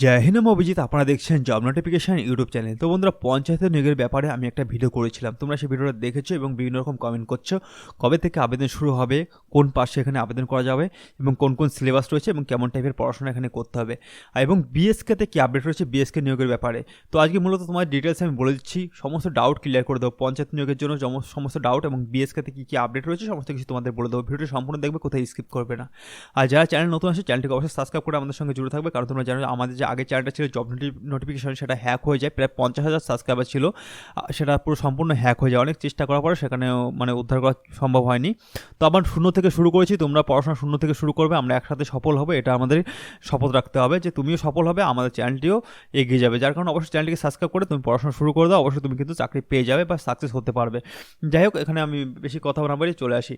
জয় হিন্দ অভিজিৎ, আপনারা দেখছেন job notification YouTube channel তো বন্ধুরা, পঞ্চায়েতের নিয়োগের ব্যাপারে আমি একটা ভিডিও করেছিলাম। তোমরা সেই ভিডিওটা দেখেছ এবং বিভিন্ন রকম কমেন্ট করছ। কবে থেকে আবেদন শুরু হবে, কোন পাশে এখানে আবেদন করা যাবে এবং কোন কোন সিলেবাস রয়েছে এবং কেমন টাইপের পড়াশোনা এখানে করতে হবে। এবং বিএসকেতে কী আপডেট রয়েছে বিএসকে নিয়োগের ব্যাপারে? তো আজকে মূলত তোমার ডিটেলস আমি বলে দিচ্ছি। সমস্ত ডাউট ক্লিয়ার করে দেবো পঞ্চায়েত নিয়োগের জন্য। সমস্ত ডাউট এবং বিএসকেতে কী কী আপডেট রয়েছে সমস্ত কিছু তোমাদের বলে দেবো। ভিডিওটা সম্পূর্ণ দেখবে, কোথায় স্কিপ করবে না। আর যারা চ্যানেল নতুন আছে চ্যানেলটিকে অবশ্যই সাবস্ক্রাইব করে আমাদের সঙ্গে জুড়ে থাকবে। কারণ তোমরা জানো আমাদের যে আগে চ্যানেলটা ছিল জব নোটিফিকেশন সেটা হ্যাক হয়ে যায়, প্রায় পঞ্চাশ হাজার সাবস্ক্রাইবার ছিল। সেটা পুরো সম্পূর্ণ হ্যাক হয়ে যায়। অনেক চেষ্টা করার পরে সেখানেও মানে উদ্ধার করা সম্ভব হয়নি। তো আবার শূন্য থেকে শুরু করেছি, তোমরা পড়াশোনা শূন্য থেকে শুরু করবে, আমরা একসাথে সফল হবে, এটা আমাদের শপথ রাখতে হবে যে তুমিও সফল হবে, আমাদের চ্যানেলটিও এগিয়ে যাবে। যার কারণে অবশ্যই চ্যানেলটিকে সাবস্ক্রাইব করে তুমি পড়াশোনা শুরু করে দাও, অবশ্যই তুমি কিন্তু চাকরি পেয়ে যাবে বা সাকসেস হতে পারবে। যাই হোক, এখানে আমি বেশি কথা না বাড়িয়ে চলে আসি।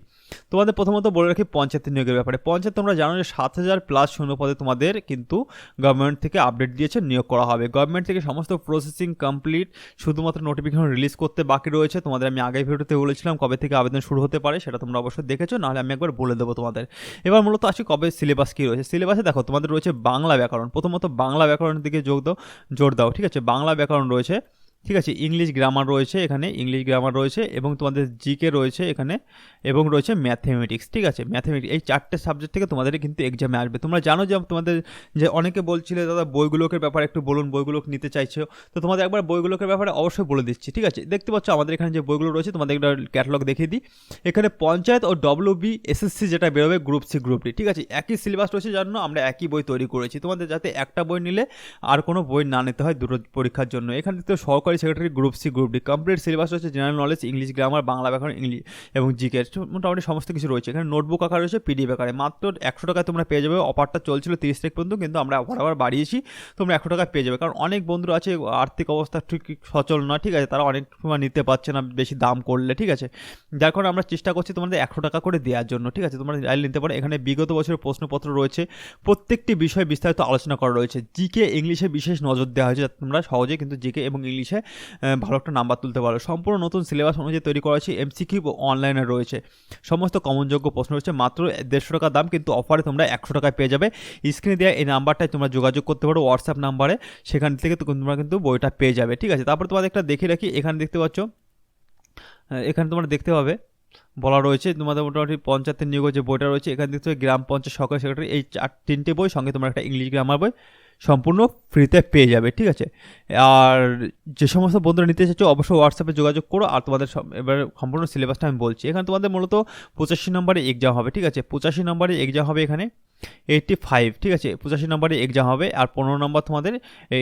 তোমাদের প্রথমত বলে রাখি পঞ্চায়েত নিয়োগের ব্যাপারে। পঞ্চায়েত তোমরা জানো যে সাত হাজার প্লাস শূন্য পদে তোমাদের কিন্তু গভর্নমেন্ট থেকে আপডেট দিয়েছে, নিয়োগ করা হবে। গভর্নমেন্ট থেকে সমস্ত প্রসেসিং কমপ্লিট শুধুমাত্র নোটিফিকেশন রিলিজ করতে বাকি রয়েছে। তোমাদের আমি আগের ভিডিওতে বলেছিলাম কবে থেকে আবেদন শুরু হতে পারে, সেটা তোমরা অবশ্যই দেখেছ, নাহলে আমি একবার বলে দেবো তোমাদের। এবার মূলত আসি কবে সিলেবাস কী রয়েছে। সিলেবাসে দেখো, তোমাদের রয়েছে বাংলা ব্যাকরণ। প্রথমত বাংলা ব্যাকরণের দিকে যোগ দাও, জোর দাও, ঠিক আছে? বাংলা ব্যাকরণ রয়েছে। ঠিক আছে ইংলিশ গ্রামার রয়েছে এখানে ইংলিশ গ্রামার রয়েছে এবং তোমাদের জিকে রয়েছে এখানে এবং রয়েছে ম্যাথমেটিক্স ঠিক আছে? ম্যাথমেটিক্স এই চারটে সাবজেক্ট থেকে তোমাদের কিন্তু এক্সামে আসবে। তোমরা জানো যে তোমাদের যে অনেকে বলছিলে, দাদা বইগুলোকে ব্যাপারে একটু বলুন, বইগুলো নিতে চাইছো? তো তোমাদের একবার বইগুলোকে ব্যাপারে অবশ্যই বলে দিচ্ছি, ঠিক আছে? দেখতে পাচ্ছ আমাদের এখানে যে বইগুলো রয়েছে, তোমাদের একটা ক্যাটালগ দেখিয়ে দিই। এখানে পঞ্চায়েত ও ডব্লিউ বি এসএসসি যেটা বেরোবে গ্রুপ সি গ্রুপ ডি ঠিক আছে? একই সিলেবাস রয়েছে, যার জন্য আমরা একই বই তৈরি করেছি। তোমাদের যাতে একটা বই নিলে আর কোনো বই না নিতে হয় দুটো পরীক্ষার জন্য। এখানে তো সহকারী secretary group C group D complete syllabus রয়েছে general knowledge English grammar Bangla ব্যাকরণ ইংলিশ এবং জিকে মোটামুটি সমস্ত কিছু রয়েছে। এখানে নোটবুক আকার রয়েছে পিডিএফ আকারে। মাত্র একশো টাকায় তোমরা পেয়ে যাবে। অফারটা চলছিল তিরিশ তারিখ পর্যন্ত, কিন্তু আমরা অফার আবার বাড়িয়েছি, তোমরা একশো টাকায় পেয়ে যাবে। কারণ অনেক বন্ধু আছে, আর্থিক অবস্থা ঠিক সচল না ঠিক আছে? তারা অনেক সময় নিতে পারছে না, বেশি দাম করলে, ঠিক আছে? যার কারণে আমরা চেষ্টা করছি তোমাদের একশো টাকা করে দেওয়ার জন্য, ঠিক আছে? তোমরা লাইন নিতে পারো। এখানে বিগত বছরের প্রশ্নপত্র রয়েছে, প্রত্যেকটি বিষয়ে বিস্তারিত আলোচনা করা রয়েছে। জিকে ইংলিশে বিশেষ নজর দেওয়া হয়েছে, তোমরা সহজে কিন্তু জিকে এবং ইংলিশে ভালো একটা নাম্বার তুলতে পারো। সম্পূর্ণ নতুন সিলেবাস অনুযায়ী তৈরি করা হয়েছে এমসিকিউ অনলাইনে রয়েছে। সমস্ত কমনযোগ্য প্রশ্ন রয়েছে, মাত্র দেড়শো টাকা দাম, কিন্তু অফারে তোমরা একশো টাকায় পেয়ে যাবে। স্ক্রিনে দেওয়া এই নাম্বারটায় তোমরা যোগাযোগ করতে পারো হোয়াটসঅ্যাপ নাম্বারে সেখান থেকে তোমরা কিন্তু বইটা পেয়ে যাবে, ঠিক আছে? তারপর তোমাদের একটা দেখে রাখি, এখানে দেখতে পাচ্ছ এখানে তোমরা দেখতে পাবে, বলা রয়েছে তোমাদের মোটামুটি পঞ্চায়েতের নিয়োগের যে বইটা রয়েছে, এখানে দেখতে গ্রাম পঞ্চায়েত সহকারী সেক্রেটারি, এই চার তিনটে বই, সঙ্গে তোমার একটা ইংলিশ গ্রামার বই সম্পূর্ণ ফ্রিতে পেয়ে যাবে, ঠিক আছে? আর যে সমস্ত বন্ধুরা নিতে চাইছো অবশ্যই হোয়াটসঅ্যাপে যোগাযোগ করো। আর তোমাদের এবার সম্পূর্ণ সিলেবাসটা আমি বলছি। এখানে তোমাদের মূলত পঁচাশি নম্বরে এক্সাম হবে, ঠিক আছে? পঁচাশি নম্বরে এক্সাম হবে এখানে। এইটটি ফাইভ ঠিক আছে? পঁচাশি নম্বরে এক্সাম হবে আর পনেরো নম্বর তোমাদের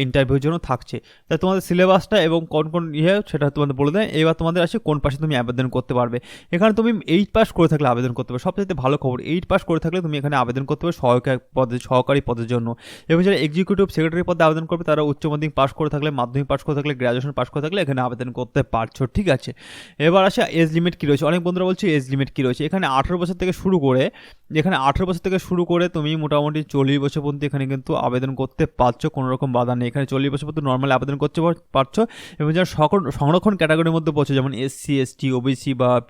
ইন্টারভিউর জন্য থাকছে। তা তোমাদের সিলেবাসটা এবং কোন কোন ইয়ে সেটা তোমাদের বলে দেয়। এবার তোমাদের আসে কোন পাশে তুমি আবেদন করতে পারবে। এখানে তুমি এইট পাস করে থাকলে আবেদন করতে পারবে। সবচেয়ে ভালো খবর এইট পাস করে থাকলে তুমি এখানে আবেদন করতে পারবে সহায়ক পদে, সহকারী পদের জন্য। এবং যারা এক্সিকিউটিভ সেক্রেটারি পদে আবেদন করবে, তারা উচ্চ মাধ্যমিক পাস করে থাকলে, মাধ্যমিক পাস করে থাকলে গ্র্যাজুয়েশন পাস করে থাকলে এখানে আবেদন করতে পারছ, ঠিক আছে? এবার আসে এজ লিমিট কী রয়েছে? অনেক বন্ধুরা বলছে এজ লিমিট কী রয়েছে? এখানে আঠেরো বছর থেকে শুরু করে, এখানে আঠেরো বছর থেকে শুরু করে তুমি মোটামুটি চল্লিশ বছর পর্যন্ত এখানে কিন্তু আবেদন করতে পারছ, কোনো রকম বাধা নেই। এখানে চল্লিশ বছর পর্যন্ত নর্মালি আবেদন করতে পার- পারছ এবং যারা সকল- সংরক্ষণ ক্যাটাগরির মধ্যে পড়ছে, যেমন এসসি এসটি ওবিসি বা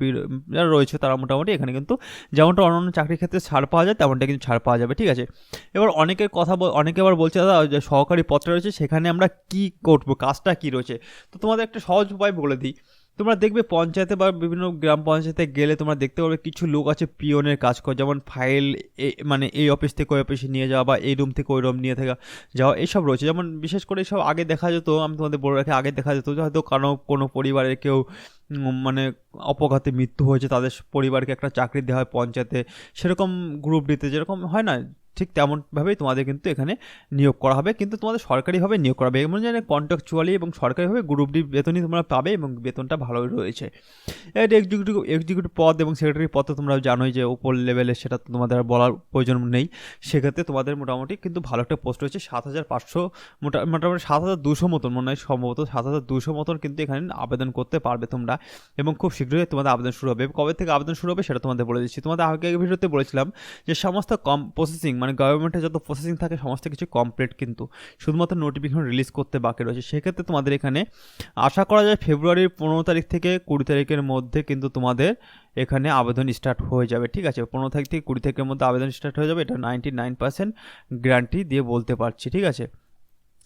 যারা রয়েছে তারা মোটামুটি এখানে কিন্তু যেমনটা অন্যান্য চাকরির ক্ষেত্রে ছাড় পাওয়া যায়, তেমনটা কিন্তু ছাড় পাওয়া যাবে, ঠিক আছে? এবার অনেকের কথা অনেকে আবার বলছে, দাদা, যে সহকারী পত্র রয়েছে, সেখানে আমরা কি করব, কাজটা কি রয়েছে? তো তোমাদের একটা সহজ উপায় বলে দিই। তোমরা দেখবে পঞ্চায়েতে বা বিভিন্ন গ্রাম পঞ্চায়েতে গেলে তোমরা দেখতে পারবে কিছু লোক আছে পিওনের কাজ করে, যেমন ফাইল মানে এই অফিস থেকে ওই অফিসে নিয়ে যাওয়া বা এই রুম থেকে ওই রুম নিয়ে থাকা, যাওয়া এইসব রয়েছে। যেমন বিশেষ করে সব আগে দেখা যেত, আমি তোমাদের বলে রাখি, আগে দেখা যেত হয়তো কারও, কোনো পরিবারের কেউ মানে অপঘাতে মৃত্যু হয়েছে, তাদের পরিবারকে একটা চাকরি দেওয়া হয় পঞ্চায়েতে। সেরকম গ্রুপ ডিতে যেরকম হয় না ঠিক তেমনভাবেই তোমাদের কিন্তু এখানে নিয়োগ করা হবে। কিন্তু তোমাদের সরকারিভাবে নিয়োগ করা হবে। এমন যেন কন্ট্রাকচুয়ালি এবং সরকারিভাবে গ্রুপ ডি বেতনই তোমরা পাবে এবং বেতনটা ভালোই রয়েছে। এর এক্সিকিউটিভ এক্সিকিউটিভ পদ এবং সেক্রেটারি পদ তো তোমরা জানোই যে উপর লেভেলে সেটা তোমাদের বলার প্রয়োজন নেই। সেক্ষেত্রে তোমাদের মোটামুটি কিন্তু ভালো একটা পোস্ট রয়েছে। সাত হাজার পাঁচশো মোটা, মোটামুটি সাত হাজার দুশো মতন মনে হয় সম্ভবত। সাত হাজার দুশো মতন কিন্তু এখানে আবেদন করতে পারবে তোমরা এবং খুব শীঘ্রই তোমাদের আবেদন শুরু হবে। কবে থেকে আবেদন শুরু হবে সেটা তোমাদের বলে দিচ্ছি। তোমাদের আগে ভিডিওতে বলেছিলাম যে সমস্ত কম প্রসেসিং মানে গভর্নমেন্টে যত প্রসেসিং থাকে, সমস্ত কিছু কমপ্লিট কিন্তু শুধুমাত্র নোটিফিকেশন রিলিজ করতে বাকি রয়েছে। সেক্ষেত্রে তোমাদের এখানে আশা করা যায় ফেব্রুয়ারির পনেরো তারিখ থেকে কুড়ি তারিখের মধ্যে কিন্তু তোমাদের এখানে আবেদন স্টার্ট হয়ে যাবে, ঠিক আছে? পনেরো তারিখ থেকে কুড়ি তারিখের মধ্যে আবেদন স্টার্ট হয়ে যাবে, এটা নাইনটি নাইন পার্সেন্ট গ্যারান্টি দিয়ে বলতে পারছি, ঠিক আছে?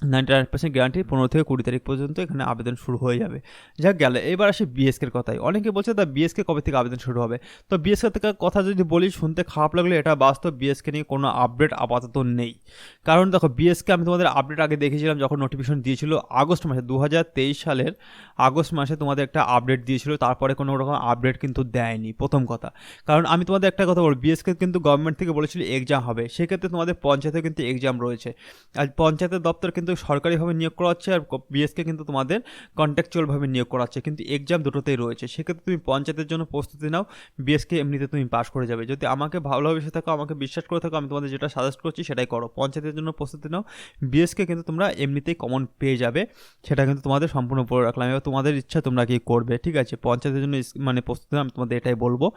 নাইনটি নাইন পার্সেন্ট গ্যারান্টি পনেরো থেকে কুড়ি তারিখ পর্যন্ত এখানে আবেদন শুরু হয়ে যাবে। যা গেল। এবার আসে বিএসকের কথাই অনেকে বলছে, তা বিএসকে কবে থেকে আবেদন শুরু হবে? তো বিএসকে থেকে কথা যদি বলি, শুনতে খারাপ লাগলে এটা বাস্তব বিএসকে নিয়ে কোনো আপডেট আপাতত নেই। কারণ দেখো বিএসকে আমি তোমাদের আপডেট আগে দেখেছিলাম যখন নোটিফিকেশন দিয়েছিল আগস্ট মাসে দু হাজার তেইশ সালের আগস্ট মাসে তোমাদের একটা আপডেট দিয়েছিল। তারপরে কোনো রকম আপডেট কিন্তু দেয়নি, প্রথম কথা। কারণ আমি তোমাদের একটা কথা বলব বিএসকে কিন্তু গভর্নমেন্ট থেকে বলেছিল এক্সাম হবে। সেক্ষেত্রে তোমাদের পঞ্চায়েতে কিন্তু এক্সাম রয়েছে। আর পঞ্চায়েতের দপ্তর কিন্তু সরকারিভাবে নিয়োগ করা হচ্ছে আর বিএসকে কিন্তু তোমাদের কন্ট্রাকচুয়ালভাবে নিয়োগ করা হচ্ছে কিন্তু এক্সাম দুটোতেই রয়েছে। সেক্ষেত্রে তুমি পঞ্চায়েতের জন্য প্রস্তুতি নাও। বিএসকে এমনিতে তুমি পাশ করে যাবে। যদি আমাকে ভালোভাবে থাকো, আমাকে বিশ্বাস করে থাকো, আমি তোমাদের যেটা সাজেস্ট করছি সেটাই করো। পঞ্চায়েতের জন্য প্রস্তুতি নাও। বিএসকে কিন্তু তোমরা এমনিতেই কমন পেয়ে যাবে। সেটা কিন্তু তোমাদের সম্পূর্ণ উপরে রাখলাম। এবার তোমাদের ইচ্ছা তোমরা কি করবে, ঠিক আছে? পঞ্চায়েতের জন্য মানে প্রস্তুতি আমি তোমাদের এটাই বলব।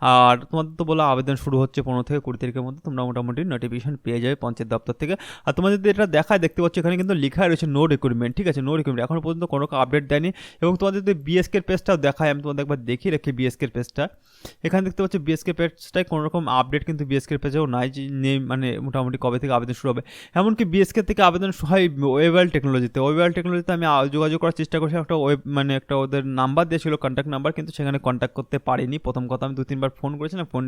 আর তোমাদের তো বলো আবেদন শুরু হচ্ছে পনেরো থেকে কুড়ি তারিখের মধ্যে। তোমরা মোটামুটি নোটিফিকেশন পেয়ে যাবে পঞ্চায়েত দপ্তর থেকে। আর তোমার যদি এটা দেখায়, দেখতে পাচ্ছ এখানে কিন্তু লেখা রয়েছে নো রিক্রুটমেন্ট ঠিক আছে? নো রিক্রুটমেন্ট এখনও পর্যন্ত কোনো আপডেট দেয়নি। এবং তোমাদের যদি বিএসকের পেজটাও দেখায়, আমি তোমাদের একবার দেখিয়ে রেখে বিএসকের পেজটা এখানে দেখতে পাচ্ছি বিএসকে পেজটায় কোনো রকম আপডেট কিন্তু বিএসকের পেজেও নাই নেই মানে মোটামুটি কবে থেকে আবেদন শুরু হবে। এমনকি বিএসকে থেকে আবেদন হয় ওয়েবল টেকনোলজিতে ওয়েবল টেকনোলজিতে আমি যোগাযোগ করার চেষ্টা করছি। একটা ওয়েব মানে একটা ওদের নাম্বার দিয়েছিল কন্ট্যাক্ট নাম্বার কিন্তু সেখানে কন্ট্যাক্ট করতে পারিনি। প্রথম কথা, আমি দু তিনবার ফোন করেছিলাম ফোন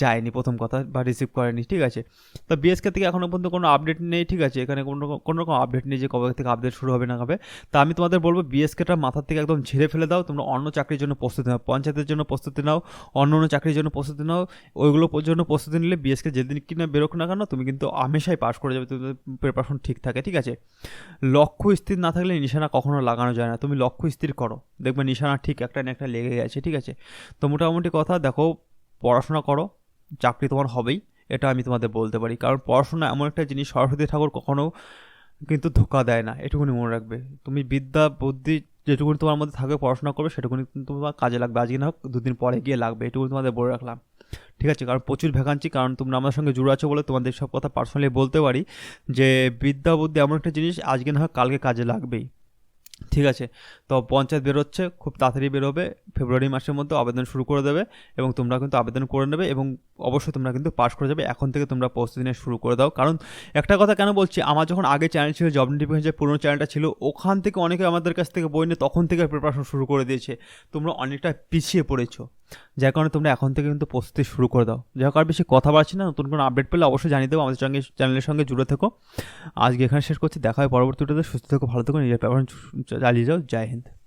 যায়নি প্রথম কথা বা রিসিভ করেনি, ঠিক আছে? তো বিএসকে থেকে এখনও পর্যন্ত কোনো আপডেট নেই, ঠিক আছে? এখানে কোনো কোনো রকম আপডেট নেই যে কবে থেকে আপডেট শুরু হবে না হবে। তা আমি তোমাদের বলব বিএসকেটা মাথার থেকে একদম ঝেড়ে ফেলে দাও। তোমরা অন্য চাকরির জন্য প্রস্তুতি নাও। পঞ্চায়েতের জন্য প্রস্তুতি নাও, অন্য অন্য চাকরির জন্য প্রস্তুতি নাও। ওইগুলো জন্য প্রস্তুতি নিলে বিএসকে যেদিন কিনা বেরোক না কেন, তুমি কিন্তু হামেশাই পাস করে যাবে, তোমাদের প্রিপারেশন ঠিক থাকে, ঠিক আছে? লক্ষ্য স্থির না থাকলে নিশানা কখনো লাগানো যায় না। তুমি লক্ষ্য স্থির করো। দেখবে নিশানা ঠিক একটা না একটা লেগে গেছে, ঠিক আছে? তো মোটামুটি কথা, দেখো, পড়াশোনা করো, চাকরি তোমার হবেই। এটা আমি তোমাদের বলতে পারি। কারণ পড়াশোনা এমন একটা জিনিস, সরস্বতী ঠাকুর কখনো কিন্তু ধোকা দেয় না, এটুকুনি মনে রাখবে। তুমি বিদ্যা, বুদ্ধি যেটুকুনি তোমার মধ্যে থাকবে, পড়াশোনা করবে, সেটুকুনি কিন্তু তোমার কাজে লাগবে। আজকে না হোক, দুদিন পরে গিয়ে লাগবে, এটুকুনি তোমাদের বলে রাখলাম। ঠিক আছে, কারণ প্রচুর ভ্যাকান্সি, কারণ তোমরা আমার সঙ্গে জুড়ে আছো বলে তোমাদের সব কথা পার্সোনালি বলতে পারি যে, বিদ্যা, বুদ্ধি এমন একটা জিনিস আজকে না হোক, কালকে কাজে লাগবেই। ঠিক আছে, তো পঞ্চায়েত বেরোচ্ছে, খুব তাড়াতাড়ি বেরোবে। ফেব্রুয়ারি মাসের মধ্যে আবেদন শুরু করে দেবে এবং তোমরা কিন্তু আবেদন করে নেবে এবং অবশ্যই তোমরা কিন্তু পাস করে যাবে। এখন থেকে তোমরা প্রস্তুতি নিয়ে শুরু করে দাও। কারণ একটা কথা কেন বলছি, আমার যখন আগে চ্যানেল ছিল জব নোটিফিকেশন যে পুরোনো চ্যানেলটা ছিল, ওখান থেকে অনেকে আমাদের কাছ থেকে বই নিয়ে তখন থেকে প্রিপারেশন শুরু করে দিয়েছে। তোমরা অনেকটা পিছিয়ে পড়েছো। যার কারণে তোমরা এখন থেকে কিন্তু প্রস্তুতি শুরু করে দাও। যাই হোক আর বেশি কথা বাড়ছি না, নতুন কোনো আপডেট পেলে অবশ্যই জানিয়ে দেবো। আমাদের সঙ্গে চ্যানেলের সঙ্গে জুড়ে থেকো। আজকে এখানে শেষ করছি। দেখা হয় পরবর্তীতে সুস্থ থেকো, ভালো থেকো, নিজের প্যাপার চালিয়ে যাও। জয় হিন্দ।